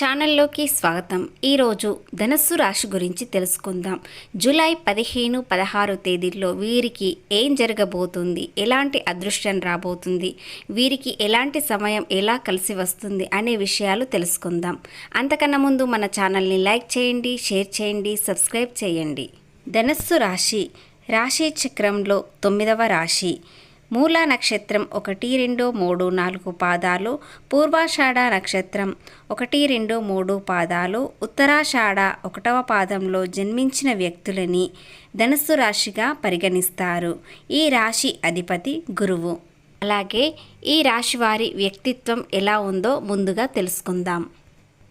ఛానల్లోకి స్వాగతం. ఈరోజు ధనస్సు రాశి గురించి తెలుసుకుందాం. జూలై పదిహేను పదహారు తేదీల్లో వీరికి ఏం జరగబోతుంది? ఎలాంటి అదృష్టం రాబోతుంది? వీరికి ఎలాంటి సమయం ఎలా కలిసి వస్తుంది? అనే విషయాలు తెలుసుకుందాం. అంతకన్నా ముందు మన ఛానల్ని లైక్ చేయండి షేర్ చేయండి సబ్స్క్రైబ్ చేయండి. ధనస్సు రాశి రాశి చక్రంలో తొమ్మిదవ రాశి. మూలా నక్షత్రం ఒకటి రెండు మూడు నాలుగు పాదాలు పూర్వాషాఢ నక్షత్రం ఒకటి రెండు మూడు పాదాలు ఉత్తరాషాఢ ఒకటవ పాదంలో జన్మించిన వ్యక్తులని ధనుస్సు రాశిగా పరిగణిస్తారు. ఈ రాశి అధిపతి గురువు. అలాగే ఈ రాశి వారి వ్యక్తిత్వం ఎలా ఉందో ముందుగా తెలుసుకుందాం.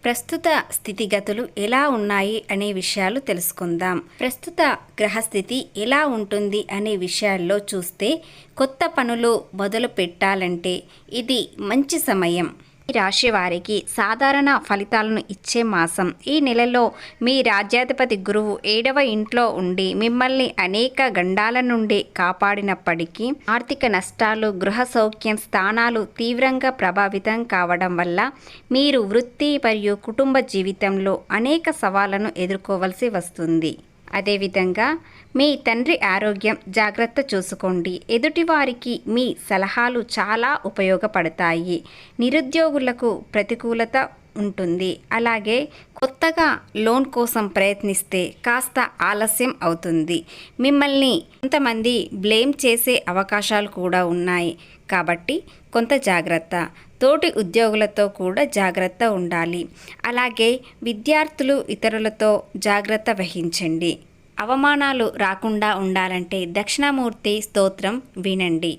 ప్రస్తుత స్థితిగతులు ఎలా ఉన్నాయి అనే విషయాలు తెలుసుకుందాం. ప్రస్తుత గ్రహస్థితి ఎలా ఉంటుంది అనే విషయాల్లో చూస్తే కొత్త పనులు మొదలు పెట్టాలంటే ఇది మంచి సమయం. రాశి వారికి సాధారణ ఫలితాలను ఇచ్చే మాసం. ఈ నెలలో మీ రాజ్యాధిపతి గురువు ఏడవ ఇంట్లో ఉండి మిమ్మల్ని అనేక గండాల నుండి కాపాడినప్పటికీ ఆర్థిక నష్టాలు గృహ సౌఖ్యం స్థానాలు తీవ్రంగా ప్రభావితం కావడం వల్ల మీరు వృత్తి మరియు కుటుంబ జీవితంలో అనేక సవాళ్ళను ఎదుర్కోవలసి వస్తుంది. అదేవిధంగా మీ తండ్రి ఆరోగ్యం జాగ్రత్త చూసుకోండి. ఎదుటివారికి మీ సలహాలు చాలా ఉపయోగపడతాయి. నిరుద్యోగులకు ప్రతికూలత ఉంటుంది. అలాగే కొత్తగా లోన్ కోసం ప్రయత్నిస్తే కాస్త ఆలస్యం అవుతుంది. మిమ్మల్ని కొంతమంది బ్లేమ్ చేసే అవకాశాలు కూడా ఉన్నాయి. కాబట్టి కొంత జాగ్రత్త. తోటి ఉద్యోగులతో కూడా జాగ్రత్త ఉండాలి. అలాగే విద్యార్థులు ఇతరులతో జాగ్రత్త వహించండి. అవమానాలు రాకుండా ఉండాలంటే దక్షిణామూర్తి స్తోత్రం వినండి.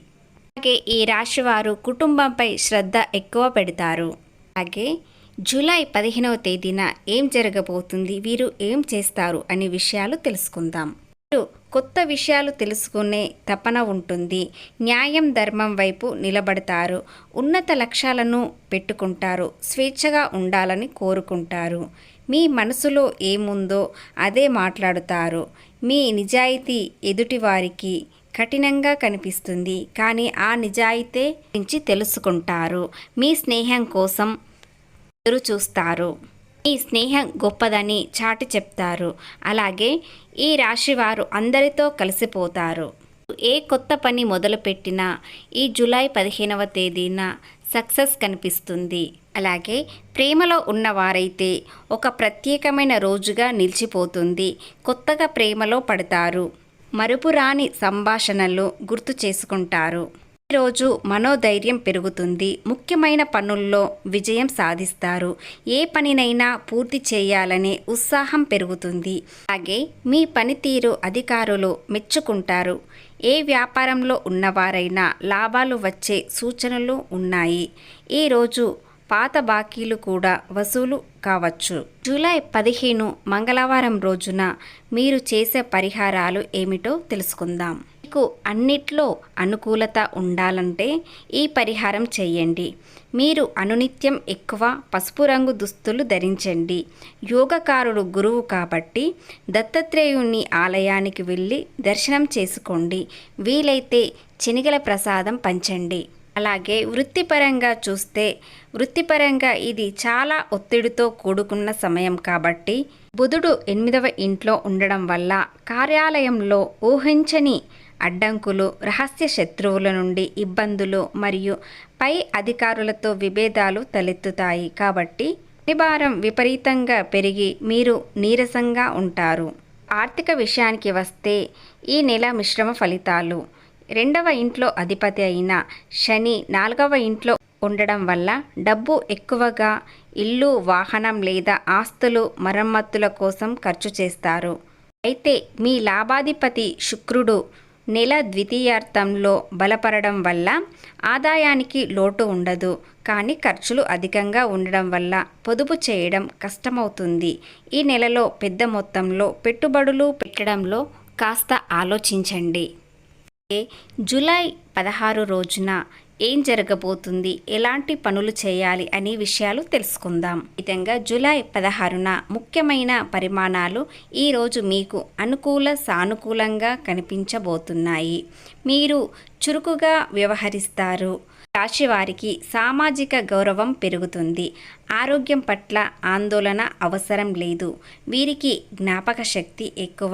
అలాగే ఈ రాశివారు కుటుంబంపై శ్రద్ధ ఎక్కువ పెడతారు. అలాగే జూలై పదిహేనవ తేదీన ఏం జరగబోతుంది? వీరు ఏం చేస్తారు? అనే విషయాలు తెలుసుకుందాం. వీరు కొత్త విషయాలు తెలుసుకునే తపన ఉంటుంది. న్యాయం ధర్మం వైపు నిలబడతారు. ఉన్నత లక్ష్యాలను పెట్టుకుంటారు. స్వేచ్ఛగా ఉండాలని కోరుకుంటారు. మీ మనసులో ఏముందో అదే మాట్లాడుతారు. మీ నిజాయితీ ఎదుటివారికి కఠినంగా కనిపిస్తుంది. కానీ ఆ నిజాయితీ గురించి తెలుసుకుంటారు. మీ స్నేహం కోసం ఎదురు చూస్తారు మీ స్నేహం గొప్పదని చాటి చెప్తారు. అలాగే ఈ రాశివారు అందరితో కలిసిపోతారు. ఏ కొత్త పని మొదలుపెట్టినా ఈ జూలై పదిహేనవ తేదీన సక్సెస్ కనిపిస్తుంది. అలాగే ప్రేమలో ఉన్నవారైతే ఒక ప్రత్యేకమైన రోజుగా నిలిచిపోతుంది. కొత్తగా ప్రేమలో పడతారు. మరుపురాని సంభాషణలు గుర్తు చేసుకుంటారు. ఈరోజు మనోధైర్యం పెరుగుతుంది. ముఖ్యమైన పనుల్లో విజయం సాధిస్తారు. ఏ పనినైనా పూర్తి చేయాలనే ఉత్సాహం పెరుగుతుంది. అలాగే మీ పనితీరు అధికారులు మెచ్చుకుంటారు. ఏ వ్యాపారంలో ఉన్నవారైనా లాభాలు వచ్చే సూచనలు ఉన్నాయి. ఈరోజు పాత బాకీలు కూడా వసూలు కావచ్చు. జూలై పదిహేను మంగళవారం రోజున మీరు చేసే పరిహారాలు ఏమిటో తెలుసుకుందాం. మీకు అన్నిట్లో అనుకూలత ఉండాలంటే ఈ పరిహారం చేయండి. మీరు అనునిత్యం ఎక్కువ పసుపు రంగు దుస్తులు ధరించండి. యోగకారుడు గురువు కాబట్టి దత్తాత్రేయుని ఆలయానికి వెళ్ళి దర్శనం చేసుకోండి. వీలైతే శనిగల ప్రసాదం పంచండి. అలాగే వృత్తిపరంగా చూస్తే వృత్తిపరంగా ఇది చాలా ఒత్తిడితో కూడుకున్న సమయం కాబట్టి బుధుడు ఎనిమిదవ ఇంట్లో ఉండడం వల్ల కార్యాలయంలో ఊహించని అడ్డంకులు రహస్య శత్రువుల నుండి ఇబ్బందులు మరియు పై అధికారులతో విభేదాలు తలెత్తుతాయి కాబట్టి పనిభారం విపరీతంగా పెరిగి మీరు నీరసంగా ఉంటారు. ఆర్థిక విషయానికి వస్తే ఈ నెల మిశ్రమ ఫలితాలు. రెండవ ఇంట్లో అధిపతి అయిన శని నాలుగవ ఇంట్లో ఉండడం వల్ల డబ్బు ఎక్కువగా ఇల్లు వాహనం లేదా ఆస్తులు మరమ్మతుల కోసం ఖర్చు చేస్తారు. అయితే మీ లాభాధిపతి శుక్రుడు నెల ద్వితీయార్థంలో బలపడడం వల్ల ఆదాయానికి లోటు ఉండదు. కానీ ఖర్చులు అధికంగా ఉండడం వల్ల పొదుపు చేయడం కష్టమవుతుంది. ఈ నెలలో పెద్ద మొత్తంలో పెట్టుబడులు పెట్టడంలో కాస్త ఆలోచించండి. జూలై పదహారు రోజున ఏం జరగబోతుంది? ఎలాంటి పనులు చేయాలి? అనే విషయాలు తెలుసుకుందాం. విధంగా జూలై పదహారున ముఖ్యమైన పరిమాణాలు ఈరోజు మీకు అనుకూల సానుకూలంగా కనిపించబోతున్నాయి. మీరు చురుకుగా వ్యవహరిస్తారు. రాశివారికి సామాజిక గౌరవం పెరుగుతుంది. ఆరోగ్యం పట్ల ఆందోళన అవసరం లేదు. వీరికి జ్ఞాపక శక్తి ఎక్కువ.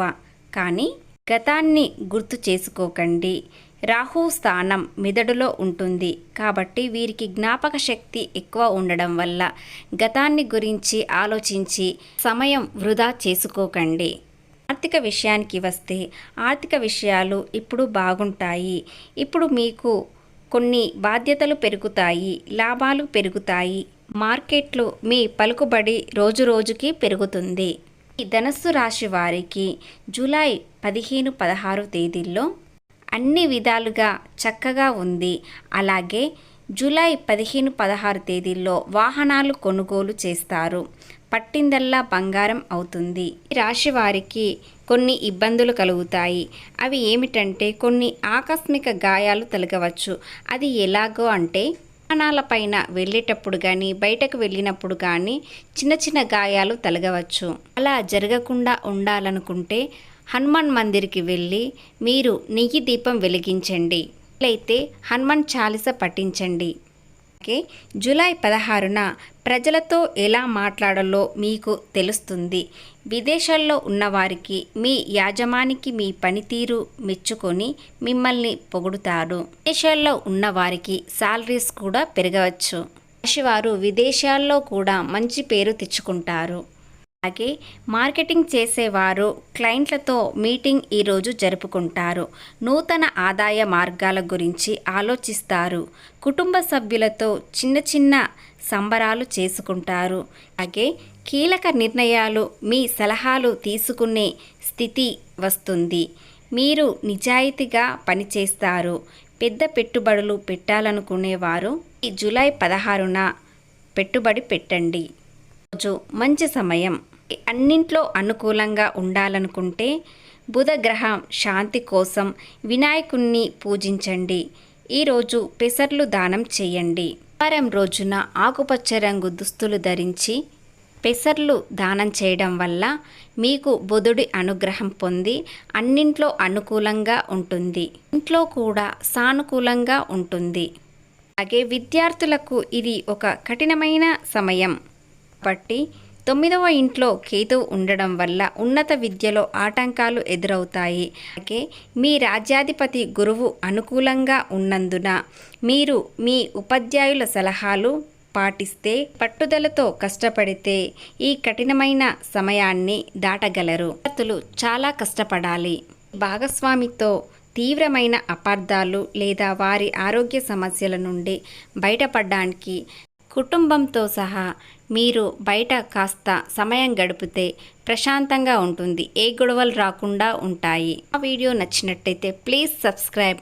కానీ గతాన్ని గుర్తు చేసుకోకండి. రాహు స్థానం మెదడులో ఉంటుంది. కాబట్టి వీరికి జ్ఞాపక శక్తి ఎక్కువ ఉండడం వల్ల గతాన్ని గురించి ఆలోచించి సమయం వృధా చేసుకోకండి. ఆర్థిక విషయానికి వస్తే ఆర్థిక విషయాలు ఇప్పుడు బాగుంటాయి. ఇప్పుడు మీకు కొన్ని బాధ్యతలు పెరుగుతాయి లాభాలు పెరుగుతాయి. మార్కెట్లు మీ పలుకుబడి రోజు రోజుకి పెరుగుతుంది. ఈ ధనస్సు రాశి వారికి జూలై పదిహేను పదహారు తేదీల్లో అన్ని విధాలుగా చక్కగా ఉంది. అలాగే జూలై పదిహేను పదహారు తేదీల్లో వాహనాలు కొనుగోలు చేస్తారు. పట్టిందల్లా బంగారం అవుతుంది. ఈ రాశి వారికి కొన్ని ఇబ్బందులు కలుగుతాయి. అవి ఏమిటంటే కొన్ని ఆకస్మిక గాయాలు తొలగవచ్చు. అది ఎలాగో అంటే పైన వెళ్ళేటప్పుడు కానీ బయటకు వెళ్ళినప్పుడు కానీ చిన్న చిన్న గాయాలు తలగవచ్చు. అలా జరగకుండా ఉండాలనుకుంటే హనుమాన్ మందిర్కి వెళ్ళి మీరు నెయ్యి దీపం వెలిగించండి. అయితే హనుమాన్ చాలీస పఠించండి. ఓకే జూలై పదహారున ప్రజలతో ఎలా మాట్లాడాలో మీకు తెలుస్తుంది. విదేశాల్లో ఉన్నవారికి మీ యాజమానికి మీ పనితీరు మెచ్చుకొని మిమ్మల్ని పొగుడుతారు. విదేశాల్లో ఉన్నవారికి శాలరీస్ కూడా పెరగవచ్చు. రాశివారు విదేశాల్లో కూడా మంచి పేరు తెచ్చుకుంటారు. అలాగే మార్కెటింగ్ చేసేవారు క్లయింట్లతో మీటింగ్ ఈరోజు జరుపుకుంటారు. నూతన ఆదాయ మార్గాల గురించి ఆలోచిస్తారు. కుటుంబ సభ్యులతో చిన్న చిన్న సంబరాలు చేసుకుంటారు. అలాగే కీలక నిర్ణయాలు మీ సలహాలు తీసుకునే స్థితి వస్తుంది. మీరు నిజాయితీగా పనిచేస్తారు. పెద్ద పెట్టుబడులు పెట్టాలనుకునేవారు ఈ జూలై పదహారున పెట్టుబడి పెట్టండి. రోజు మంచి సమయం. అన్నింట్లో అనుకూలంగా ఉండాలనుకుంటే బుధగ్రహం శాంతి కోసం వినాయకుణ్ణి పూజించండి. ఈరోజు పెసర్లు దానం చేయండి. వారం రోజున ఆకుపచ్చ రంగు దుస్తులు ధరించి పెసర్లు దానం చేయడం వల్ల మీకు బుధుడి అనుగ్రహం పొంది అన్నింట్లో అనుకూలంగా ఉంటుంది. ఇంట్లో కూడా సానుకూలంగా ఉంటుంది. అలాగే విద్యార్థులకు ఇది ఒక కఠినమైన సమయం. కాబట్టి తొమ్మిదవ ఇంట్లో కేతువు ఉండడం వల్ల ఉన్నత విద్యలో ఆటంకాలు ఎదురవుతాయి. అలాగే మీ రాజ్యాధిపతి గురువు అనుకూలంగా ఉన్నందున మీరు మీ ఉపాధ్యాయుల సలహాలు పాటిస్తే పట్టుదలతో కష్టపడితే ఈ కఠినమైన సమయాన్ని దాటగలరు. విద్యార్థులు చాలా కష్టపడాలి. భాగస్వామితో తీవ్రమైన అపార్థాలు లేదా వారి ఆరోగ్య సమస్యల నుండి బయటపడడానికి కుటుంబంతో సహా మీరు బయట కాస్త సమయం గడిపితే ప్రశాంతంగా ఉంటుంది. ఏ గొడవలు రాకుండా ఉంటాయి. ఆ వీడియో నచ్చినట్టయితే ప్లీజ్ సబ్స్క్రైబ్